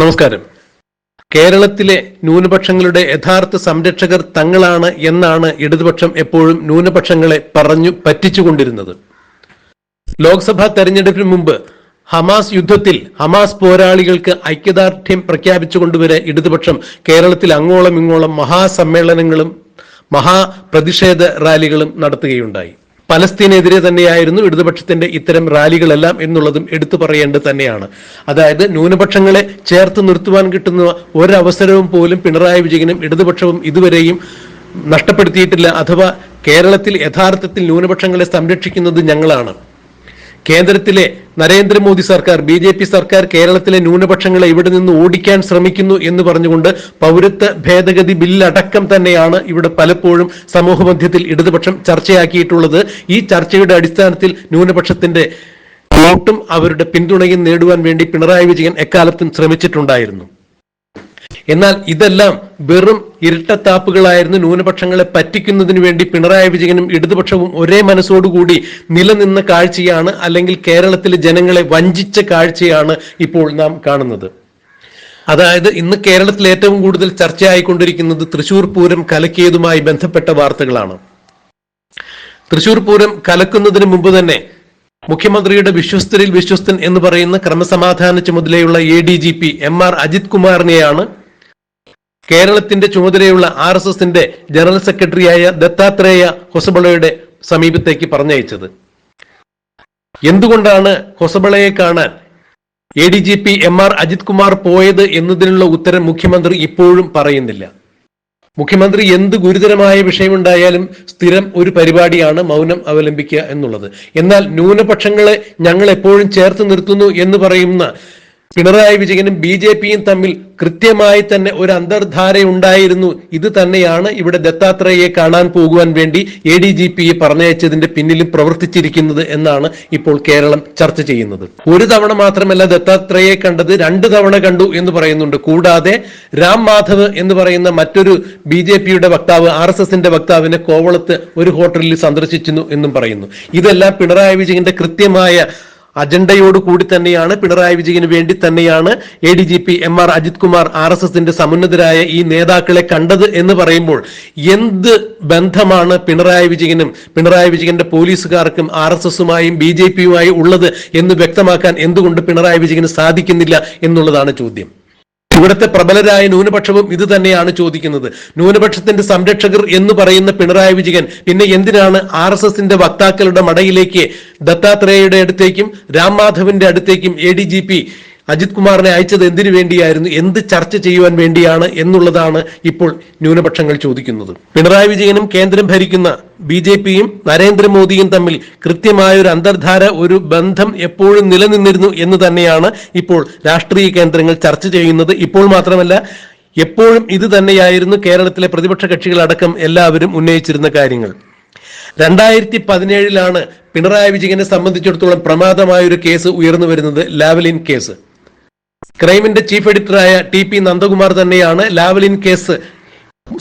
നമസ്കാരം. കേരളത്തിലെ ന്യൂനപക്ഷങ്ങളുടെ യഥാർത്ഥ സംരക്ഷകർ തങ്ങളാണ് എന്നാണ് ഇടതുപക്ഷം എപ്പോഴും ന്യൂനപക്ഷങ്ങളെ പറഞ്ഞു പറ്റിച്ചുകൊണ്ടിരുന്നത്. ലോക്സഭാ തെരഞ്ഞെടുപ്പിന് മുമ്പ് ഹമാസ് യുദ്ധത്തിൽ ഹമാസ് പോരാളികൾക്ക് ഐക്യദാർഢ്യം പ്രഖ്യാപിച്ചുകൊണ്ടുവരെ ഇടതുപക്ഷം കേരളത്തിൽ അങ്ങോളം ഇങ്ങോളം മഹാസമ്മേളനങ്ങളും മഹാപ്രതിഷേധ റാലികളും നടത്തുകയുണ്ടായി. പലസ്തീനെതിരെ തന്നെയായിരുന്നു ഇടതുപക്ഷത്തിന്റെ ഇത്തരം റാലികളെല്ലാം എന്നുള്ളതും എടുത്തു പറയേണ്ടത് തന്നെയാണ്. അതായത് ന്യൂനപക്ഷങ്ങളെ ചേർത്ത് നിർത്തുവാൻ കിട്ടുന്ന ഒരവസരവും പോലും പിണറായി വിജയനും ഇടതുപക്ഷവും ഇതുവരെയും നഷ്ടപ്പെടുത്തിയിട്ടില്ല. അഥവാ കേരളത്തിൽ യഥാർത്ഥത്തിൽ ന്യൂനപക്ഷങ്ങളെ സംരക്ഷിക്കുന്നത് ഞങ്ങളാണ്. കേന്ദ്രത്തിലെ നരേന്ദ്രമോദി സർക്കാർ ബി ജെ പി സർക്കാർ കേരളത്തിലെ ന്യൂനപക്ഷങ്ങളെ ഇവിടെ നിന്ന് ഓടിക്കാൻ ശ്രമിക്കുന്നു എന്ന് പറഞ്ഞുകൊണ്ട് പൗരത്വ ഭേദഗതി ബില്ലടക്കം തന്നെയാണ് ഇവിടെ പലപ്പോഴും സമൂഹമധ്യത്തിൽ ഇടതുപക്ഷം ചർച്ചയാക്കിയിട്ടുള്ളത്. ഈ ചർച്ചയുടെ അടിസ്ഥാനത്തിൽ ന്യൂനപക്ഷത്തിന്റെ വോട്ടും അവരുടെ പിന്തുണയും നേടുവാൻ വേണ്ടി പിണറായി വിജയൻ എക്കാലത്തും ശ്രമിച്ചിട്ടുണ്ടായിരുന്നു. എന്നാൽ ഇതെല്ലാം വെറും ഇരട്ടത്താപ്പുകളായിരുന്നു ന്യൂനപക്ഷങ്ങളെ പറ്റിക്കുന്നതിന് വേണ്ടി പിണറായി വിജയനും ഇടതുപക്ഷവും ഒരേ മനസ്സോടുകൂടി നിലനിന്ന കാഴ്ചയാണ് അല്ലെങ്കിൽ കേരളത്തിലെ ജനങ്ങളെ വഞ്ചിച്ച കാഴ്ചയാണ് ഇപ്പോൾ നാം കാണുന്നത്. അതായത് ഇന്ന് കേരളത്തിൽ ഏറ്റവും കൂടുതൽ ചർച്ചയായിക്കൊണ്ടിരിക്കുന്നത് തൃശൂർ പൂരം കലക്കിയതുമായി ബന്ധപ്പെട്ട വാർത്തകളാണ്. തൃശൂർ പൂരം കലക്കുന്നതിന് മുമ്പ് തന്നെ മുഖ്യമന്ത്രിയുടെ വിശ്വസ്തരിൽ വിശ്വസ്തൻ എന്ന് പറയുന്ന ക്രമസമാധാന ചുമതലയുള്ള A D G P M R Ajith കുമാറിനെയാണ് കേരളത്തിന്റെ ചുമതലയുള്ള ആർ എസ് എസിന്റെ ജനറൽ സെക്രട്ടറിയായ ദത്താത്രേയ ഹൊസബളയുടെ സമീപത്തേക്ക് പറഞ്ഞയച്ചത്. എന്തുകൊണ്ടാണ് ഹൊസബളയെ കാണാൻ A D G P M R Ajith Kumar പോയത് എന്നതിനുള്ള ഉത്തരം മുഖ്യമന്ത്രി ഇപ്പോഴും പറയുന്നില്ല. മുഖ്യമന്ത്രി എന്ത് ഗുരുതരമായ വിഷയമുണ്ടായാലും സ്ഥിരം ഒരു പരിപാടിയാണ് മൗനം അവലംബിക്കുക എന്നുള്ളത്. എന്നാൽ ന്യൂനപക്ഷങ്ങളെ ഞങ്ങൾ എപ്പോഴും ചേർത്ത് നിർത്തുന്നു എന്ന് പറയുന്ന പിണറായി വിജയനും ബി ജെ പിയും തമ്മിൽ കൃത്യമായി തന്നെ ഒരു അന്തർധാരയുണ്ടായിരുന്നു. ഇത് തന്നെയാണ് ഇവിടെ ദത്താത്രേയെ കാണാൻ പോകുവാൻ വേണ്ടി എ ഡി ജി പിയെ പറഞ്ഞയച്ചതിന്റെ പിന്നിലും പ്രവർത്തിച്ചിരിക്കുന്നത് എന്നാണ് ഇപ്പോൾ കേരളം ചർച്ച ചെയ്യുന്നത്. ഒരു തവണ മാത്രമല്ല ദത്താത്രേയെ കണ്ടത് രണ്ട് തവണ കണ്ടു എന്ന് പറയുന്നുണ്ട്. കൂടാതെ രാം മാധവ് എന്ന് പറയുന്ന മറ്റൊരു ബി ജെ പിയുടെ വക്താവ് ആർ എസ് എസിന്റെ വക്താവിനെ കോവളത്ത് ഒരു ഹോട്ടലിൽ സന്ദർശിച്ചു എന്നും പറയുന്നു. ഇതെല്ലാം പിണറായി വിജയന്റെ കൃത്യമായ അജണ്ടയോട് കൂടി തന്നെയാണ് പിണറായി വിജയന് വേണ്ടി തന്നെയാണ് A D G P M R Ajith Kumar R S എസിന്റെ സമുന്നതരായ ഈ നേതാക്കളെ കണ്ടത് എന്ന് പറയുമ്പോൾ എന്ത് ബന്ധമാണ് പിണറായി വിജയനും പിണറായി വിജയന്റെ പോലീസുകാർക്കും ആർ എസ് എസുമായും ബി ജെ പിയുമായും ഉള്ളത് എന്ന് വ്യക്തമാക്കാൻ എന്തുകൊണ്ട് പിണറായി വിജയന് സാധിക്കുന്നില്ല എന്നുള്ളതാണ് ചോദ്യം. ഇവിടുത്തെ പ്രബലരായ ന്യൂനപക്ഷവും ഇത് തന്നെയാണ് ചോദിക്കുന്നത്. ന്യൂനപക്ഷത്തിന്റെ സംരക്ഷകർ എന്ന് പറയുന്ന പിണറായി വിജയൻ പിന്നെ എന്തിനാണ് ആർ എസ് എസിന്റെ വക്താക്കളുടെ മടയിലേക്ക് ദത്താത്രേയയുടെ അടുത്തേക്കും രാം മാധവിന്റെ അടുത്തേക്കും A D G P Ajith കുമാറിനെ അയച്ചത് എന്തിനു വേണ്ടിയായിരുന്നു? എന്ത് ചർച്ച ചെയ്യുവാൻ വേണ്ടിയാണ് എന്നുള്ളതാണ് ഇപ്പോൾ ന്യൂനപക്ഷങ്ങൾ ചോദിക്കുന്നത്. പിണറായി വിജയനും കേന്ദ്രം ഭരിക്കുന്ന ബി ജെ പിയും നരേന്ദ്രമോദിയും തമ്മിൽ കൃത്യമായ ഒരു അന്തർധാര ഒരു ബന്ധം എപ്പോഴും നിലനിന്നിരുന്നു എന്ന് തന്നെയാണ് ഇപ്പോൾ രാഷ്ട്രീയ കേന്ദ്രങ്ങൾ ചർച്ച ചെയ്യുന്നത്. ഇപ്പോൾ മാത്രമല്ല എപ്പോഴും ഇത് തന്നെയായിരുന്നു കേരളത്തിലെ പ്രതിപക്ഷ കക്ഷികളടക്കം എല്ലാവരും ഉന്നയിച്ചിരുന്ന കാര്യങ്ങൾ. രണ്ടായിരത്തി പതിനേഴിലാണ് പിണറായി വിജയനെ സംബന്ധിച്ചിടത്തോളം പ്രമാദമായ ഒരു കേസ് ഉയർന്നു വരുന്നത് ലാവലിൻ കേസ്. ക്രൈമിന്റെ ചീഫ് എഡിറ്ററായ ടി പി നന്ദകുമാർ തന്നെയാണ് ലാവലിൻ കേസ്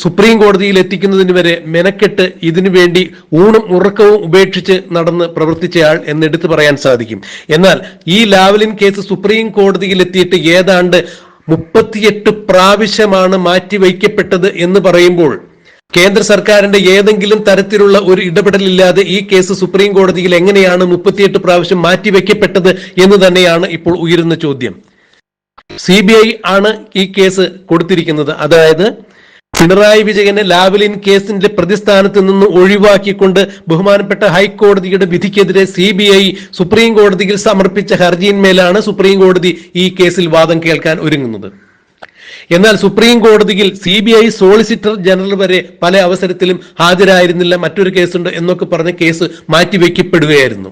സുപ്രീം കോടതിയിൽ എത്തിക്കുന്നതിന് വരെ മെനക്കെട്ട് ഇതിനു വേണ്ടി ഊണും ഉറക്കവും ഉപേക്ഷിച്ച് നടന്ന് പ്രവർത്തിച്ചയാൾ എന്നെടുത്തു പറയാൻ സാധിക്കും. എന്നാൽ ഈ ലാവലിൻ കേസ് സുപ്രീം കോടതിയിൽ എത്തിയിട്ട് ഏതാണ്ട് മുപ്പത്തിയെട്ട് പ്രാവശ്യമാണ് മാറ്റിവയ്ക്കപ്പെട്ടത് എന്ന് പറയുമ്പോൾ കേന്ദ്ര സർക്കാരിന്റെ ഏതെങ്കിലും തരത്തിലുള്ള ഒരു ഇടപെടലില്ലാതെ ഈ കേസ് സുപ്രീം കോടതിയിൽ എങ്ങനെയാണ് മുപ്പത്തിയെട്ട് പ്രാവശ്യം മാറ്റിവെക്കപ്പെട്ടത് എന്ന് തന്നെയാണ് ഇപ്പോൾ ഉയരുന്ന ചോദ്യം. സി ബി ഐ ആണ് ഈ കേസ് കൊടുത്തിരിക്കുന്നത്. അതായത് പിണറായി വിജയനെ ലാവലിൻ കേസിന്റെ പ്രതിസ്ഥാനത്ത് നിന്ന് ഒഴിവാക്കിക്കൊണ്ട് ബഹുമാനപ്പെട്ട ഹൈക്കോടതിയുടെ വിധിക്കെതിരെ സി ബി ഐ സുപ്രീം കോടതിയിൽ സമർപ്പിച്ച ഹർജിയിന്മേലാണ് സുപ്രീം കോടതി ഈ കേസിൽ വാദം കേൾക്കാൻ ഒരുങ്ങുന്നത്. എന്നാൽ സുപ്രീം കോടതിയിൽ C B I solicitor general വരെ പല അവസരത്തിലും ഹാജരായിരുന്നില്ല. മറ്റൊരു കേസുണ്ട് എന്നൊക്കെ പറഞ്ഞ് കേസ് മാറ്റിവെക്കപ്പെടുകയായിരുന്നു.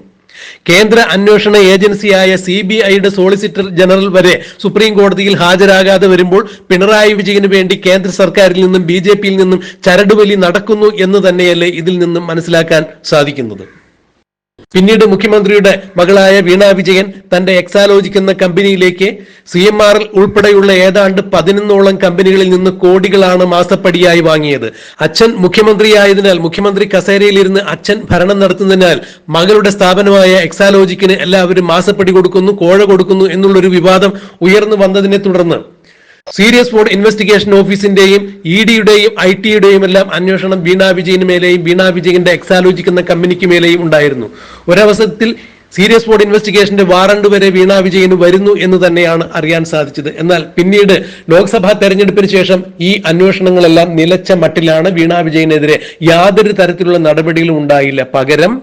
കേന്ദ്ര അന്വേഷണ ഏജൻസിയായ സി ബി ഐയുടെ സോളിസിറ്റർ ജനറൽ വരെ സുപ്രീം കോടതിയിൽ ഹാജരാകാതെ വരുമ്പോൾ പിണറായി വിജയന് വേണ്ടി കേന്ദ്ര സർക്കാരിൽ നിന്നും ബി നിന്നും ചരടുവലി നടക്കുന്നു എന്ന് തന്നെയല്ലേ ഇതിൽ നിന്നും മനസ്സിലാക്കാൻ സാധിക്കുന്നത്. പിന്നീട് മുഖ്യമന്ത്രിയുടെ മകളായ വീണ വിജയൻ തന്റെ എക്സാലോജിക് എന്ന കമ്പനിയിലേക്ക് സി എം ആർ എൽ ഉൾപ്പെടെയുള്ള ഏതാണ്ട് പതിനൊന്നോളം കമ്പനികളിൽ നിന്ന് കോടികളാണ് മാസപ്പടിയായി വാങ്ങിയത്. അച്ഛൻ മുഖ്യമന്ത്രിയായതിനാൽ മുഖ്യമന്ത്രി കസേരയിലിരുന്ന് അച്ഛൻ ഭരണം നടത്തുന്നതിനാൽ മകളുടെ സ്ഥാപനമായ എക്സാലോജിക്കിന് എല്ലാവരും മാസപ്പടി കൊടുക്കുന്നു കോഴ കൊടുക്കുന്നു എന്നുള്ളൊരു വിവാദം ഉയർന്നു വന്നതിനെ തുടർന്ന് സീരിയസ് ഫോഡ് ഇൻവെസ്റ്റിഗേഷൻ ഓഫീസിന്റെയും ഇ ഡിയുടെയും ഐ ടിയുടെയും എല്ലാം അന്വേഷണം വീണ വിജയന് മേലെയും വീണ വിജയന്റെ എക്സാലോജിക് എന്ന കമ്പനിക്ക് മേലെയും ഉണ്ടായിരുന്നു. ഒരവസരത്തിൽ സീരിയസ് ബോർഡ് ഇൻവെസ്റ്റിഗേഷന്റെ വാറണ്ട് വരെ വീണ വിജയന് വരുന്നു എന്ന് തന്നെയാണ് അറിയാൻ സാധിച്ചത്. എന്നാൽ പിന്നീട് ലോക്സഭാ തെരഞ്ഞെടുപ്പിന് ശേഷം ഈ അന്വേഷണങ്ങളെല്ലാം നിലച്ച മട്ടിലാണ് വീണ വിജയനെതിരെ യാതൊരു തരത്തിലുള്ള നടപടികളും ഉണ്ടായില്ല. പകരം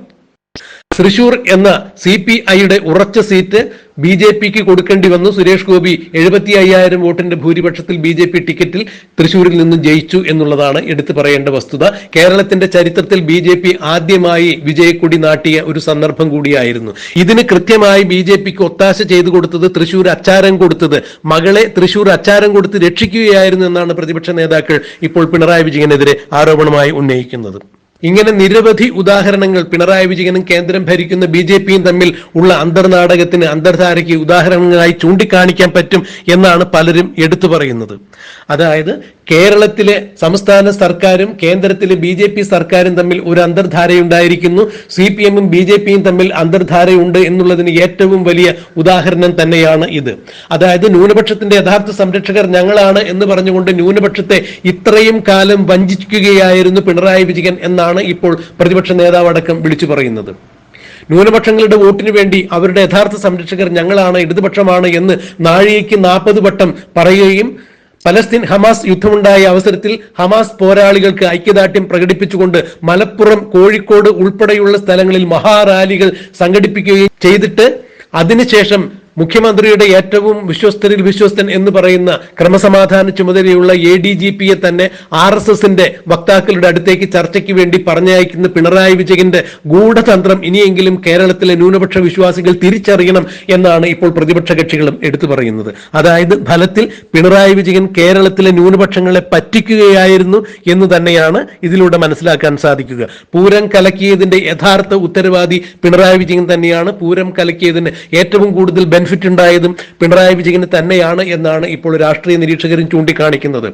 തൃശൂർ എന്ന സി പി ഐയുടെ ഉറച്ച സീറ്റ് ബി ജെ പിക്ക് കൊടുക്കേണ്ടി വന്നു. സുരേഷ് ഗോപി എഴുപത്തി അയ്യായിരം വോട്ടിന്റെ ഭൂരിപക്ഷത്തിൽ ബി ജെ പി ടിക്കറ്റിൽ തൃശൂരിൽ നിന്നും ജയിച്ചു എന്നുള്ളതാണ് എടുത്തു പറയേണ്ട വസ്തുത. കേരളത്തിന്റെ ചരിത്രത്തിൽ ബി ജെ പി ആദ്യമായി വിജയക്കൊടി നാട്ടിയ ഒരു സന്ദർഭം കൂടിയായിരുന്നു. ഇതിന് കൃത്യമായി ബി ജെ പിക്ക് ഒത്താശ ചെയ്തു കൊടുത്തത് തൃശൂർ അച്ചാരം കൊടുത്തത്. മകളെ തൃശൂർ അച്ചാരം കൊടുത്ത് രക്ഷിക്കുകയായിരുന്നു എന്നാണ് പ്രതിപക്ഷ നേതാക്കൾ ഇപ്പോൾ പിണറായി വിജയനെതിരെ ആരോപണമായി ഉന്നയിക്കുന്നത്. ഇങ്ങനെ നിരവധി ഉദാഹരണങ്ങൾ പിണറായി വിജയനും കേന്ദ്രം ഭരിക്കുന്ന ബി ജെ പിയും തമ്മിൽ ഉള്ള അന്തർനാടകത്തിന് അന്തർധാരയ്ക്ക് ഉദാഹരണങ്ങളായി ചൂണ്ടിക്കാണിക്കാൻ പറ്റും എന്നാണ് പലരും എടുത്തു പറയുന്നത്. അതായത് കേരളത്തിലെ സംസ്ഥാന സർക്കാരും കേന്ദ്രത്തിലെ ബി ജെ പി സർക്കാരും തമ്മിൽ ഒരു അന്തർധാരയുണ്ടായിരിക്കുന്നു. സി പി എമ്മും ബി ജെ പിയും തമ്മിൽ അന്തർധാരയുണ്ട് എന്നുള്ളതിന് ഏറ്റവും വലിയ ഉദാഹരണം തന്നെയാണ് ഇത്. അതായത് ന്യൂനപക്ഷത്തിന്റെ യഥാർത്ഥ സംരക്ഷകർ ഞങ്ങളാണ് എന്ന് പറഞ്ഞുകൊണ്ട് ന്യൂനപക്ഷത്തെ ഇത്രയും കാലം വഞ്ചിക്കുകയായിരുന്നു പിണറായി വിജയൻ എന്നാണ് ഇപ്പോൾ പ്രതിപക്ഷ നേതാവ് അടക്കം വിളിച്ചു പറയുന്നത്. ന്യൂനപക്ഷങ്ങളുടെ വോട്ടിനു വേണ്ടി അവരുടെ യഥാർത്ഥ സംരക്ഷകർ ഞങ്ങളാണ് ഇടതുപക്ഷമാണ് എന്ന് നാഴികയ്ക്ക് നാൽപ്പത് വട്ടം പറയുകയും പലസ്തീൻ ഹമാസ് യുദ്ധമുണ്ടായ അവസരത്തിൽ ഹമാസ് പോരാളികൾക്ക് ഐക്യദാർഢ്യം പ്രകടിപ്പിച്ചുകൊണ്ട് മലപ്പുറം കോഴിക്കോട് ഉൾപ്പെടെയുള്ള സ്ഥലങ്ങളിൽ മഹാറാലികൾ സംഘടിപ്പിക്കുകയും ചെയ്തിട്ട് അതിനുശേഷം മുഖ്യമന്ത്രിയുടെ ഏറ്റവും വിശ്വസ്തരിൽ വിശ്വസ്തൻ എന്ന് പറയുന്ന ക്രമസമാധാന ചുമതലയുള്ള എ ഡി ജി പിയെ തന്നെ ആർ എസ് എസിന്റെ വക്താക്കളുടെ അടുത്തേക്ക് ചർച്ചയ്ക്ക് വേണ്ടി പറഞ്ഞയക്കുന്ന പിണറായി വിജയന്റെ ഗൂഢതന്ത്രം ഇനിയെങ്കിലും കേരളത്തിലെ ന്യൂനപക്ഷ വിശ്വാസികൾ തിരിച്ചറിയണം എന്നാണ് ഇപ്പോൾ പ്രതിപക്ഷ കക്ഷികളും എടുത്തു പറയുന്നത്. അതായത് ഫലത്തിൽ പിണറായി വിജയൻ കേരളത്തിലെ ന്യൂനപക്ഷങ്ങളെ പറ്റിക്കുകയായിരുന്നു എന്ന് തന്നെയാണ് ഇതിലൂടെ മനസ്സിലാക്കാൻ സാധിക്കുക. പൂരം കലക്കിയതിന്റെ യഥാർത്ഥ ഉത്തരവാദി പിണറായി വിജയൻ തന്നെയാണ്. പൂരം കലക്കിയതിന് ഏറ്റവും കൂടുതൽ ബെനിഫിറ്റ് ഉണ്ടായതും പിണറായി വിജയന് തന്നെയാണ് എന്നാണ് ഇപ്പോൾ രാഷ്ട്രീയ നിരീക്ഷകരും ചൂണ്ടിക്കാണിക്കുന്നത്.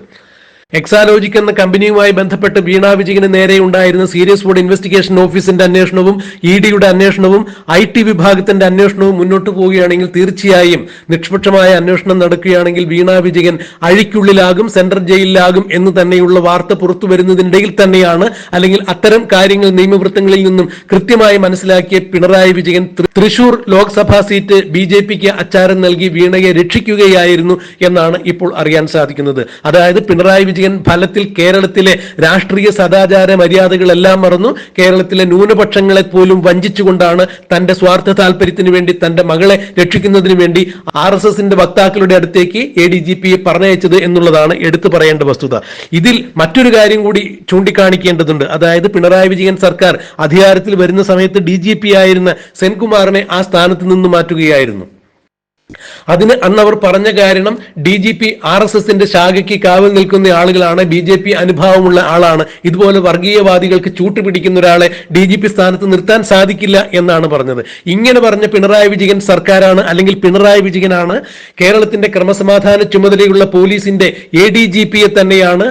എക്സാലോജിക് എന്ന കമ്പനിയുമായി ബന്ധപ്പെട്ട് വീണ വിജയന് നേരെ ഉണ്ടായിരുന്ന സീരിയസ് ഫുഡ് ഇൻവെസ്റ്റിഗേഷൻ ഓഫീസിന്റെ അന്വേഷണവും ഇ ഡിയുടെ അന്വേഷണവും ഐ ടി വിഭാഗത്തിന്റെ അന്വേഷണവും മുന്നോട്ട് പോവുകയാണെങ്കിൽ തീർച്ചയായും നിഷ്പക്ഷമായ അന്വേഷണം നടക്കുകയാണെങ്കിൽ വീണ വിജയൻ അഴിക്കുള്ളിലാകും സെൻട്രൽ ജയിലിലാകും എന്ന് തന്നെയുള്ള വാർത്ത പുറത്തു വരുന്നതിനിടയിൽ തന്നെയാണ്. അല്ലെങ്കിൽ അത്തരം കാര്യങ്ങൾ നിയമവൃത്തങ്ങളിൽ നിന്നും കൃത്യമായി മനസ്സിലാക്കിയ Pinarayi Vijayan Thrissur Lok Sabha seat B J പിക്ക് അച്ചാരം നൽകി വീണയെ രക്ഷിക്കുകയായിരുന്നു എന്നാണ് ഇപ്പോൾ അറിയാൻ സാധിക്കുന്നത്. അതായത് പിണറായി വിജയൻ ഫലത്തിൽ കേരളത്തിലെ രാഷ്ട്രീയ സദാചാര മര്യാദകളെല്ലാം മറന്നു. കേരളത്തിലെ ന്യൂനപക്ഷങ്ങളെ പോലും വഞ്ചിച്ചുകൊണ്ടാണ് തന്റെ സ്വാർത്ഥ താല്പര്യത്തിന് വേണ്ടി തന്റെ മകളെ രക്ഷിക്കുന്നതിന് വേണ്ടി ആർ എസ് എസിന്റെ വക്താക്കളുടെ അടുത്തേക്ക് എ ഡി ജി പിയെ പറഞ്ഞയച്ചത് എന്നുള്ളതാണ് എടുത്തു പറയേണ്ട വസ്തുത. ഇതിൽ മറ്റൊരു കാര്യം കൂടി ചൂണ്ടിക്കാണിക്കേണ്ടതുണ്ട്. അതായത് പിണറായി വിജയൻ സർക്കാർ അധികാരത്തിൽ വരുന്ന സമയത്ത് ഡി ജി പി ആയിരുന്ന സെൻകുമാറിനെ ആ സ്ഥാനത്ത് നിന്ന് മാറ്റുകയായിരുന്നു. അതിന് അന്ന് അവർ പറഞ്ഞ കാരണം D G P R S എസിന്റെ ശാഖയ്ക്ക് കാവൽ നിൽക്കുന്ന ആളുകളാണ്. ബി ജെ പി അനുഭാവമുള്ള ആളാണ്. ഇതുപോലെ വർഗീയവാദികൾക്ക് ചൂട്ടുപിടിക്കുന്ന ഒരാളെ ഡി ജി പി സ്ഥാനത്ത് നിർത്താൻ സാധിക്കില്ല എന്നാണ് പറഞ്ഞത്. ഇങ്ങനെ പറഞ്ഞ പിണറായി വിജയൻ സർക്കാരാണ് അല്ലെങ്കിൽ പിണറായി വിജയനാണ്. കേരളത്തിന്റെ ക്രമസമാധാന ചുമതലയുള്ള പോലീസിന്റെ എ ഡി ജി പിയെ തന്നെയാണ്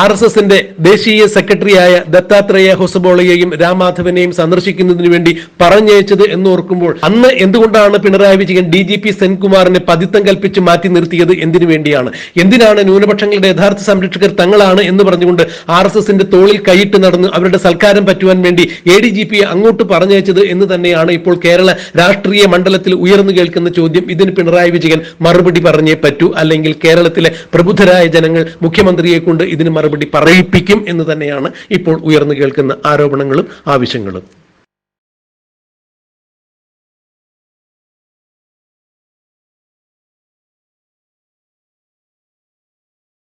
ആർ എസ് എസിന്റെ ദേശീയ സെക്രട്ടറിയായ ദത്താത്രേയ ഹൊസബോളയെയും രാംമാധവനെയും സന്ദർശിക്കുന്നതിനു വേണ്ടി പറഞ്ഞയച്ചത് എന്ന് ഓർക്കുമ്പോൾ അന്ന് എന്തുകൊണ്ടാണ് Pinarayi Vijayan D G P സെൻകുമാറിനെ പതിത്തം കൽപ്പിച്ച് മാറ്റി നിർത്തിയത് എന്തിനു വേണ്ടിയാണ്? എന്തിനാണ് ന്യൂനപക്ഷങ്ങളുടെ യഥാർത്ഥ സംരക്ഷകർ തങ്ങളാണ് എന്ന് പറഞ്ഞുകൊണ്ട് ആർ എസ് എസിന്റെ തോളിൽ കൈയിട്ട് നടന്ന് അവരുടെ സൽക്കാരം പറ്റുവാൻ വേണ്ടി എ ഡി ജി പിയെ അങ്ങോട്ട് പറഞ്ഞയച്ചത് എന്ന് തന്നെയാണ് ഇപ്പോൾ കേരള രാഷ്ട്രീയ മണ്ഡലത്തിൽ ഉയർന്നു കേൾക്കുന്ന ചോദ്യം. ഇതിന് പിണറായി വിജയൻ മറുപടി പറഞ്ഞേ പറ്റൂ. അല്ലെങ്കിൽ കേരളത്തിലെ പ്രബുദ്ധരായ ജനങ്ങൾ മുഖ്യമന്ത്രിയെ കൊണ്ട് ഇതിന് മറുപടി പറയിപ്പിക്കും എന്ന് തന്നെയാണ് ഇപ്പോൾ ഉയർന്നു കേൾക്കുന്ന ആരോപണങ്ങളും ആവശ്യങ്ങളും.